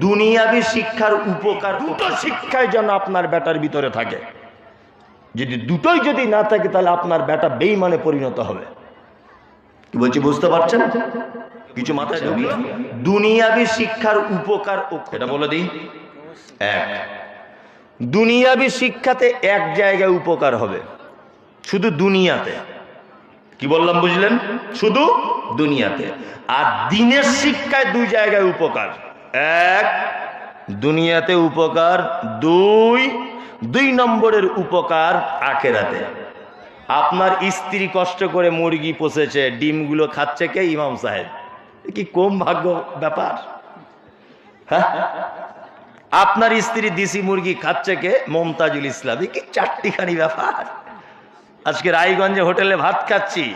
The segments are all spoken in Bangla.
দুনিয়াবি শিক্ষার উপকার দুটো শিক্ষায় যেন আপনার বেটার ভিতরে থাকে। যদি দুটোই যদি না থাকে তাহলে আপনার বেটা বেইমানে পরিণত হবে। কি বলছি বুঝতে পারছেন? কিছু মাথায় ঢুকলো দুনিয়াবি শিক্ষার উপকার ও এটা বলে দিই। এক দুনিয়াবি শিক্ষাতে এক জায়গায় উপকার হবে। শুধু দুনিয়াতে। কি বললাম বুঝলেন? শুধু দুনিয়াতে। আর দিনের শিক্ষায় দুই জায়গায় উপকার। এক, দুনিয়াতে উপকার, দুই দুই নম্বরের উপকার আখেরাতে। আপনার স্ত্রী কষ্ট করে মুরগি পোষেছে, ডিমগুলো খাচ্ছে কে ইমাম সাহেব? কি কম ভাগ্য ব্যাপার? হ্যাঁ? আপনার স্ত্রী দিশি মুরগি খাচ্ছে কে? মমতাজুল ইসলাম কি চারটিখানি ব্যাপার? আজকে রায়গঞ্জে হোটেলে ভাত খাচ্ছি,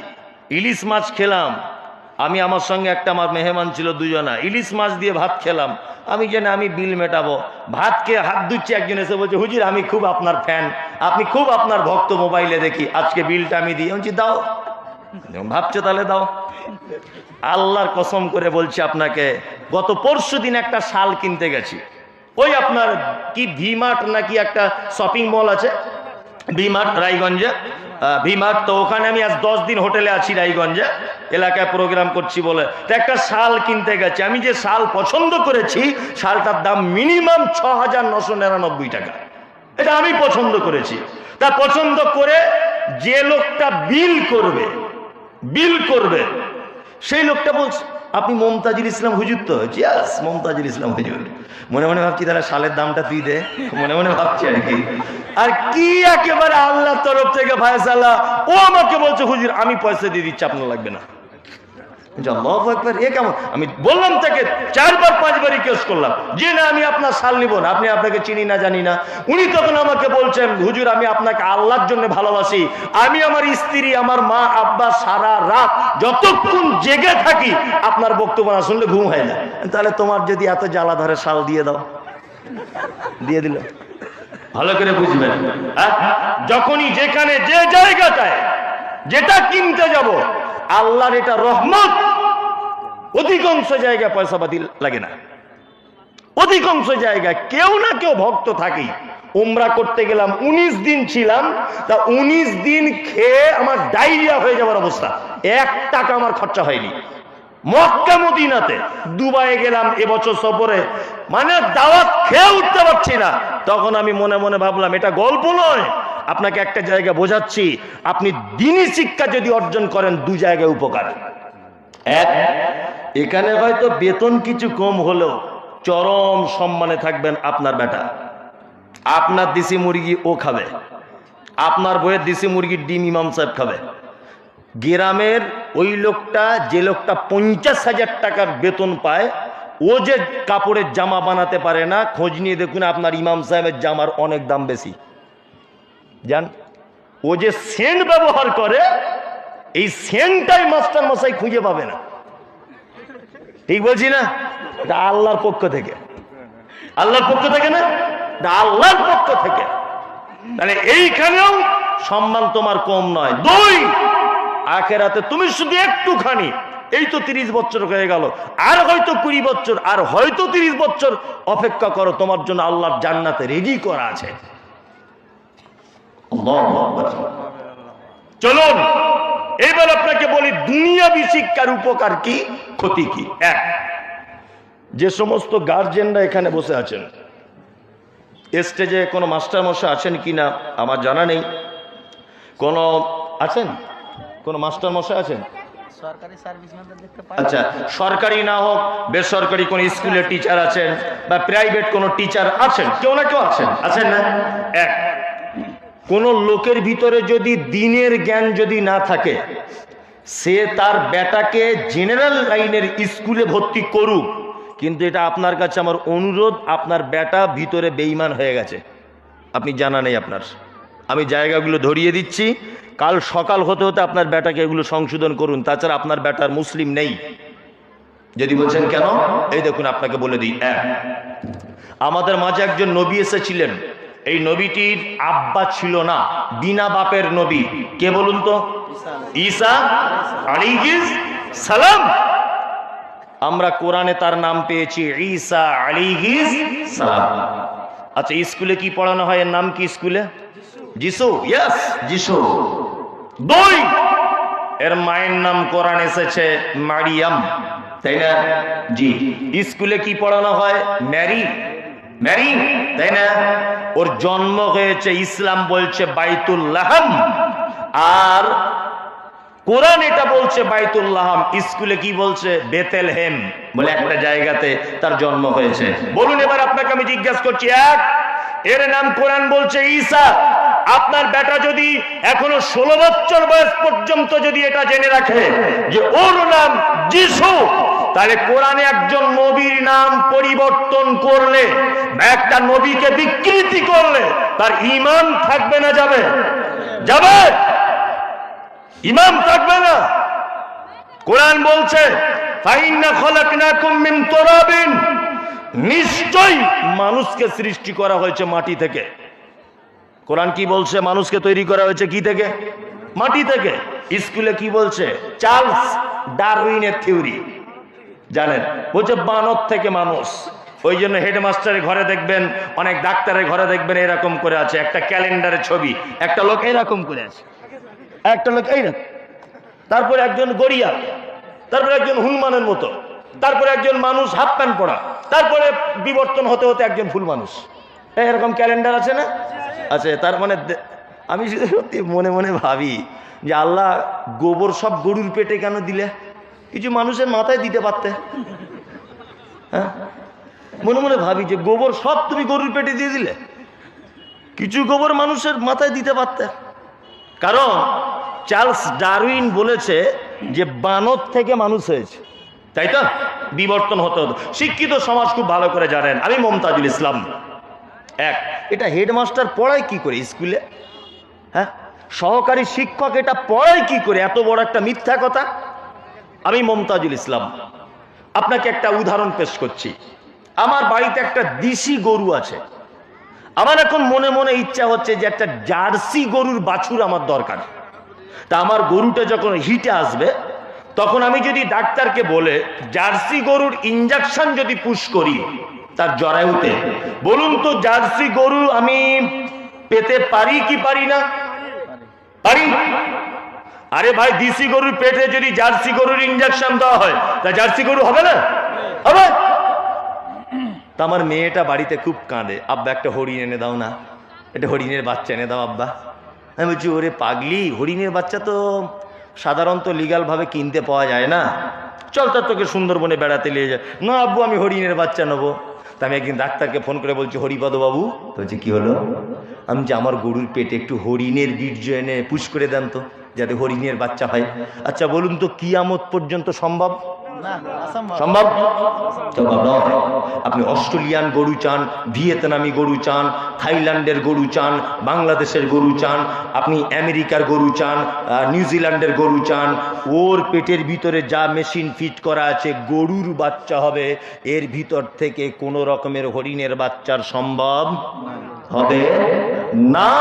ইলিশ মাছ খেলাম আমি আমার সঙ্গে একটা আমার মেহমান ছিল দুজনা ইলিশ মাছ দিয়ে ভাত খেলাম। আমি জানি আমি বিল মেটাবো? ভাত খেয়ে হাত ধুচ্ছি একজন এসে বলছে হুজুর আমি খুব আপনার ফ্যান আপনি খুব আপনার ভক্ত মোবাইলে দেখি। আজকে বিলটা আমি দিই বলছি, দাও। ভাবছ তাহলে দাও। আল্লাহর কসম করে বলছি আপনাকে গত পরশু দিন একটা শাল কিনতে গেছি। ওই আপনার কি ভিমার্ট নাকি একটা শপিং মল আছে? ভিমার্ট রায়গঞ্জে। আহ, ভিমার্ট তো ওখানে আমি আজ দশ দিন হোটেলে আছি রায়গঞ্জে এলাকায় প্রোগ্রাম করছি বলে। তো একটা শাল কিনতে গেছি। আমি যে শাল পছন্দ করেছি শালটার দাম মিনিমাম ছ হাজার নশো নিরানব্বই টাকা। এটা আমি পছন্দ করেছি। তা পছন্দ করে যে লোকটা বিল করবে বিল করবে সেই লোকটা বলছে আপনি মমতাজুল ইসলাম হুজুর তো? জিয়াস মমতাজুল ইসলাম হুজুর। মনে মনে ভাবছি তারা সালের দামটা তুই দে। মনে মনে ভাবছি আর কি। আর কি একেবারে আল্লাহ তরফ থেকে ভাইসাল্লাহ ও আমাকে বলছে, হুজুর, আমি পয়সা দিয়ে দিচ্ছি, আপনার লাগবে না। আমি বললাম তাকে, চারবার পাঁচবার রিকোয়েস্ট করলাম। যে না, আমি আপনার নিব না, আপনি আপনাকে চিনি না উনি তখন আমাকে বলছেন, হুজুর, আমি আপনাকে আল্লাহর জন্য ভালোবাসি। আমি আমার স্ত্রী, আমার মা, আব্বা সারা রাত যতক্ষণ জেগে থাকি, আপনার বক্তব্য না শুনলে ঘুম হয় না। তাহলে তোমার যদি এত জ্বালা ধরে শাল দিয়ে দাও। দিয়ে দিল। ভালো করে বুঝবেন হ্যাঁ? যখনই যেখানে যে জায়গাটায় যেটা কিনতে যাব, আল্লাহর এটা রহমত অধিকাংশ জায়গায় পয়সাপাতি লাগে না। অধিকাংশ জায়গায় কেউ না কেউ ভক্ত থাকেই। উমরা করতে গেলাম ১৯ দিন ছিলাম, তা ১৯ দিন খেয়ে আমার ডায়রিয়া হয়ে যাওয়ার অবস্থা। এক টাকা আমার খরচা হয়নি। মক্কা মদিনাতে দুবাইয়ে গেলাম এবছর সফরে। মানে দাওয়াত খেয়ে উঠতে পারছি না। তখন আমি মনে মনে ভাবলাম, এটা গল্প নয়। আপনাকে একটা জায়গা বোঝাচ্ছি। আপনি দিনই শিক্ষা যদি অর্জন করেন, দু জায়গায় উপকার। এক এখানে হয়তো বেতন কিছু কম হলেও চরম সম্মানে থাকবেন আপনার বেটা। আপনার দেশি মুরগি ও খাবে। আপনার বইয়ের দেশি মুরগির ডিম ইমাম সাহেব খাবে। গ্রামের ওই লোকটা, যে লোকটা পঞ্চাশ হাজার টাকার বেতন পায়, ও যে কাপড়ের জামা বানাতে পারে না, খোঁজ নিয়ে দেখুন আপনার ইমাম সাহেবের জামার অনেক দাম বেশি। জান, ও যে সেন্ট ব্যবহার করে, এই সেন্টটাই মাস্টার মশাই খুঁজে পাবে না। ঠিক বলছি না? এটা আল্লাহর পক্ষ থেকে। আল্লাহর পক্ষ থেকে না? এটা আল্লাহর পক্ষ থেকে। তাহলে এইখানেও সম্মান তোমার কম নয়। দুই, আখেরাতে তুমি শুধু একটুখানি, এই তো তিরিশ বছর হয়ে গেল, আর হয়তো কুড়ি বছর, আর হয়তো তিরিশ বছর অপেক্ষা করো, তোমার জন্য আল্লাহর জান্নাতে রেডি করা আছে। চলুন, এবার আপনাকে বলি, দুনিয়াবি শিক্ষার উপকার কি? ক্ষতি কি? এক যে সমস্ত গার্জেনরা এখানে বসে আছেন স্টেজে কোনো মাস্টার মশাই আছেন কি না আমার জানা নেই। কোনো আছেন? কোনো মাস্টার মশাই আছেন আচ্ছা সরকারি না হোক বেসরকারি কোন স্কুলের টিচার আছেন বা প্রাইভেট কোনো টিচার আছেন কেউ না কেউ আছেন আছেন না? এক কোন লোকের ভিতরে যদি দিনের জ্ঞান যদি না থাকে সে তার বেটাকে জেনারেল লাইনের স্কুলে ভর্তি করুক। কিন্তু এটা আপনার কাছে আমার অনুরোধ, আপনার বেটা ভিতরে বেইমান হয়ে গেছে। আপনি জানা নেই আপনার। আমি জায়গাগুলো ধরিয়ে দিচ্ছি। কাল সকাল হতে হতে আপনার বেটাকে এগুলো সংশোধন করুন। তাছাড়া আপনার বেটার মুসলিম নেই। যদি বলছেন কেন? এই দেখুন, আপনাকে বলে দিই। এক, আমাদের মাঝে একজন নবী এসেছিলেন। এই নবীটির আব্বা ছিল না, বিনা বাপের নবী। কে বলুন তো? ঈসা আলাইহিস সালাম। আমরা কোরআনে তার নাম পেয়েছি ঈসা আলাইহিস সালাম। আচ্ছা স্কুলে কি পড়ানো হয়? এর নাম কি স্কুলে? যিশু ইয়েস যিশু। দুই। এর মায়ের নাম কোরআন এসেছে মারিয়াম, তাই না? জি। স্কুলে কি পড়ানো হয়? ম্যারি। ম্যারি তাই না? ওর জন্ম হয়েছে, ইসলাম বলছে বাইতুল্লাহম। আর কোরআন এটা বলছে বাইতুল্লাহম, স্কুলে কি বলছে? বেতেল হেম বলে একটা জায়গাতে তার জন্ম হয়েছে। বলুন এবার আপনাকে আমি জিজ্ঞাসা করছি, এক, এর নাম কোরআন বলছে ঈসা। আপনার বেটা যদি এখনও ষোলো বছর বয়স পর্যন্ত যদি এটা জেনে রাখে যে ওর নাম যিশু, তাহলে কোরআনে একজন নবীর নাম পরিবর্তন করলে একটা নবীকে বিকৃতি করলে তার ইমান থাকবে না, যাবে? যাবে? ইমাম থাকবে না। কোরআন বলছে নিশ্চয়ই মানুষকে সৃষ্টি করা হয়েছে মাটি থেকে। কোরআন কি বলছে? মানুষকে তৈরি করা হয়েছে কি থেকে? মাটি থেকে। স্কুলে কি বলছে? চার্লস ডারউইনের থিওরি। জানেন, বলছে বানর থেকে মানুষ। ওই জন্য হেডমাস্টারের ঘরে দেখবেন, অনেক ডাক্তারের ঘরে দেখবেন এরকম করে আছে, একটা ক্যালেন্ডারের ছবি, একটা লোক এরকম করে আছে। একটা লোক এইরকম তারপরে একজন গড়িয়া, তারপরে একজন হুলমানের মতো, তারপরে একজন মানুষ হাফ প্যান্ট পরা, তারপরে বিবর্তন হতে হতে একজন ফুল মানুষ। এরকম ক্যালেন্ডার আছে না? আছে, তার মানে আমি সত্যি মনে মনে ভাবি যে আল্লাহ গোবর সব গরুর পেটে কেন দিলে? কিছু মানুষের মাথায় দিতে পারতে। হ্যাঁ? মনে মনে ভাবি যে গোবর সব তুমি গরুর পেটে দিয়ে দিলে। কিছু গোবর মানুষের মাথায় দিতে পারতে। কারণ চার্লস ডারউইন বলেছে যে বানর থেকে মানুষ হয়েছে। তাই তো? বিবর্তন হতে হতো। শিক্ষিত সমাজ খুব ভালো করে জানেন। আমি মমতাজুল ইসলাম। এক, এটা হেডমাস্টার পড়ায় কি করে স্কুলে? হ্যাঁ? সহকারী শিক্ষক এটা পড়ায় কি করে? এত বড় একটা মিথ্যা কথা। আমি মমতাজুল ইসলাম। আপনাকে একটা উদাহরণ পেশ করছি। আমার বাড়িতে একটা দিশি গরু আছে। আমার এখন মনে মনে ইচ্ছা হচ্ছে যে একটা জার্সি গরুর বাছুর আমার দরকার। তা আমার গরুটা যখন হিটে আসবে, তখন আমি যদি ডাক্তারকে বলে, জার্সি গরুর ইঞ্জেকশন যদি পুশ করি, তার জরায়ুতে বলুন তো, জার্সি গরু আমি পেতে পারি কি পারি না? পারি? আরে ভাই, দিশি গরুর পেটে যদি জার্সি গরুর ইঞ্জেকশন দেওয়া হয়, তা জার্সি গরু হবে না? হবে? তা আমার মেয়েটা বাড়িতে খুব কাঁদে। আব্বা, একটা হরিণ এনে দাও না। একটা হরিণের বাচ্চা এনে দাও, আব্বা। আমি বলছি, ওরে পাগলি, হরিণের বাচ্চা তো সাধারণত লিগালভাবে কিনতে পাওয়া যায় না। চল তার তোকে সুন্দরবনে বেড়াতে নিয়ে যায় না, আব্বু, আমি হরিণের বাচ্চা নেব। তা আমি একদিন ডাক্তারকে ফোন করে বলছি হরিপদ বাবু তো বলছি, কি হলো? আমি যে আমার গরুর পেটে একটু হরিণের বীর্য এনে পুশ করে দেন তো। যাতে হরিণের বাচ্চা হয়। আচ্ছা বলুন তো কিয়ামত পর্যন্ত সম্ভব? না সম্ভব? সম্ভব আপনি অস্ট্রেলিয়ান গরু চান ভিয়েতনামি গরু চান থাইল্যান্ডের গরু চান বাংলাদেশের গরু চান আপনি আমেরিকার গরু চান নিউজিল্যান্ডের গরু চান ওর পেটের ভিতরে যা মেশিন ফিট করা আছে গরুর বাচ্চা হবে এর ভিতর থেকে কোনো রকমের হরিণের বাচ্চার সম্ভব হবে না।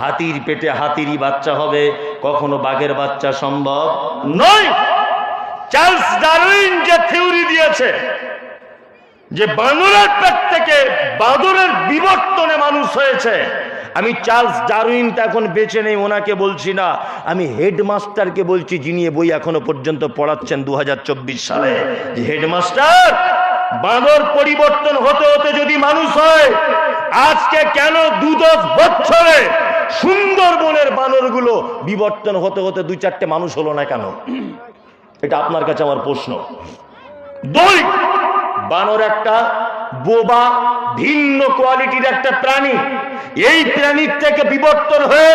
হাতির পেটে হাতিরই বাচ্চা হবে, কখনো বাঘের বাচ্চা সম্ভব নয়। চার্লস ডারউইন যে থিওরি দিয়েছে যে বানরের পেট থেকে বাদরের বিবর্তনে মানুষ হয়েছে, আমি চার্লস ডারউইনটা এখন বেঁচে নেই, ওনাকে বলছি না। আমি হেডমাস্টারকে বলছি, যিনি বই এখনও পর্যন্ত পড়াচ্ছেন দু হাজার চব্বিশ সালে। যে হেডমাস্টার বাঁদর পরিবর্তন হতে হতে যদি মানুষ হয়, আজকে কেন দু দশ বছরে সুন্দরবনের বানরগুলো বিবর্তন হতে হতে দুই চারটে মানুষ হলো না কেন? এটা আপনার কাছে আমার প্রশ্ন। দুই, বানর একটা বোবা, ভিন্ন কোয়ালিটির একটা প্রাণী। এই প্রাণীর থেকে বিবর্তন হয়ে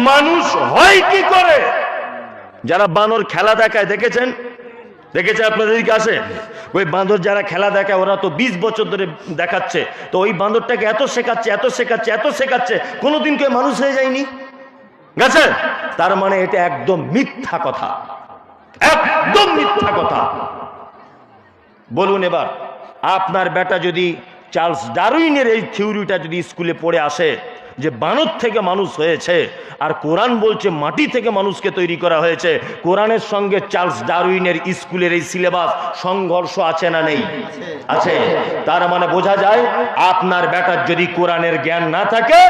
মানুষ হয় কি করে? যারা বানর খেলা দেখায়, দেখেছেন? দেখেছে আপনাদের আসে ওই বাঁদর যারা খেলা দেখায় ওরা তো বিশ বছর ধরে দেখাচ্ছে। তো ওই বাঁদরটাকে এত শেখাচ্ছে এত শেখাচ্ছে এত শেখাচ্ছে, কোনোদিন কেউ মানুষ হয়ে যায়নি? গেছে? তার মানে এটা একদম মিথ্যা কথা। একদম মিথ্যা কথা। বলুন এবার, আপনার বেটা যদি চার্লস ডারউইনের এই থিওরিটা যদি স্কুলে পড়ে আসে যে বানর থেকে মানুষ হয়েছে, আর কোরআন বলছে মাটি থেকে মানুষকে তৈরি করা হয়েছে। কোরআনের সঙ্গে চার্লস ডারউইনের স্কুলের এই সিলেবাস সংঘর্ষ আছে না নেই? আছে। তার মানে বোঝা যায়, আপনার বেটার যদি কোরআনের জ্ঞান না থাকে,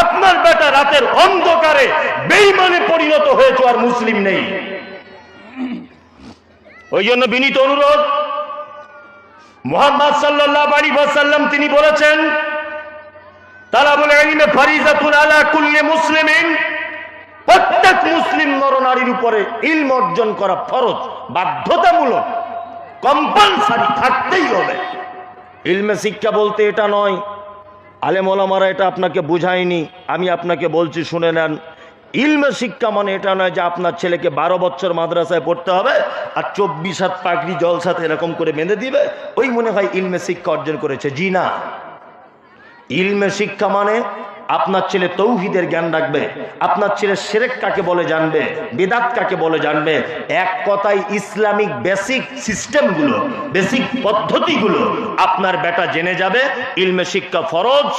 আপনার বেটা রাতের অন্ধকারে বেইমানে পরিণত হয়েছে আর মুসলিম নেই। ওই জন্য বিনীত অনুরোধ, মোহাম্মদ সাল্লাহ আলী সাল্লাম তিনি বলেছেন ইলমে ফারিজাতুন আলা কুল্লি মুসলিমিন। প্রত্যেক মুসলিম নরনারীর উপরে ইলম অর্জন করা ফরজ, বাধ্যতামূলক কম্পালসারি থাকতেই হবে। ইলমে শিক্ষা বলতে এটা নয়, আলেম ওলামারা এটা আপনাকে বুঝায়নি, আমি আপনাকে বলছি শুনে নেন। ইলমে শিক্ষা মানে এটা নয় যে আপনার ছেলেকে বারো বছর মাদ্রাসায় পড়তে হবে আর চব্বিশ হাত পাগড়ি জলসাতে এরকম করে বেঁধে দিবে। ওই মনে হয় ইলমে শিক্ষা অর্জন করেছে। জি না। ইলমে শিক্ষা মানে আপনার ছেলে তৌহিদের জ্ঞান রাখবে, আপনার ছেলে সেরেক কাকে বলে জানবে, বেদাত কাকে বলে জানবে, এক কথায় ইসলামিক বেসিক সিস্টেমগুলো, বেসিক পদ্ধতিগুলো আপনার বেটা জেনে যাবে, ইলমে শিক্ষা ফরজ,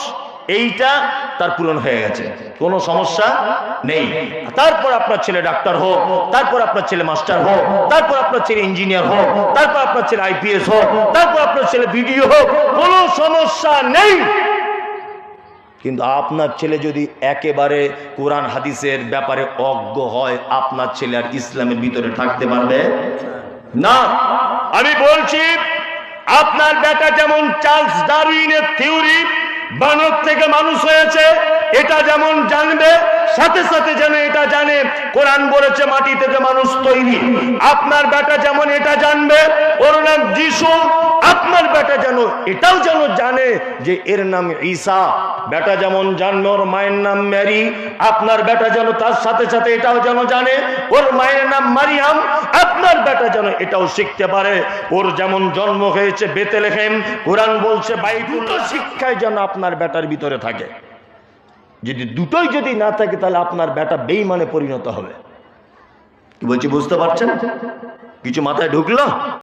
এইটা তার পূরণ হয়ে গেছে, কোনো সমস্যা নেই। তারপর আপনার ছেলে ডাক্তার হোক, তারপর আপনার ছেলে মাস্টার হোক, তারপর আপনার ছেলে ইঞ্জিনিয়ার হোক, তারপর আপনার ছেলে আইপিএস হোক, তারপর আপনার ছেলে বিডিও হোক, কোনো সমস্যা নেই। কিন্তু আপনার ছেলে যদি একেবারে কোরআন হাদিসের ব্যাপারে অজ্ঞ হয়, আপনার ছেলে আর ইসলামের ভিতরে থাকতে পারবে? না। আমি বলছি, আপনার বেটা যেমন চার্লস ডারউইনের থিওরি বানর থেকে মানুষ হয়েছে এটা যেমন জানবে, সাথে সাথে যেন এটা জানে। কোরআন বলেছে, মাটি থেকে মানুষ তৈরি। আপনার বেটা যেমন এটা জানবে ওর নাম যিশু আপনার বেটা যেন এটাও যেন জানে যে এর নাম ঈসা। বেটা যেমন জানবে, ওর মায়ের নাম ম্যারি। আপনার বেটা যেন তার সাথে সাথে এটাও যেন জানে, ওর মায়ের নাম মারিয়াম। আপনার বেটা যেন এটাও শিখতে পারে। ওর যেমন জন্ম হয়েছে বেতে লেখেন কোরআন বলছে বাইতুল শিক্ষায় যেন আপনার বেটার ভিতরে থাকে। যদি দুটোই যদি না থাকে, তাহলে আপনার বেটা বেইমানে পরিণত হবে। বলছি, বুঝতে পারছেন? কিছু মাথায় ঢুকলো?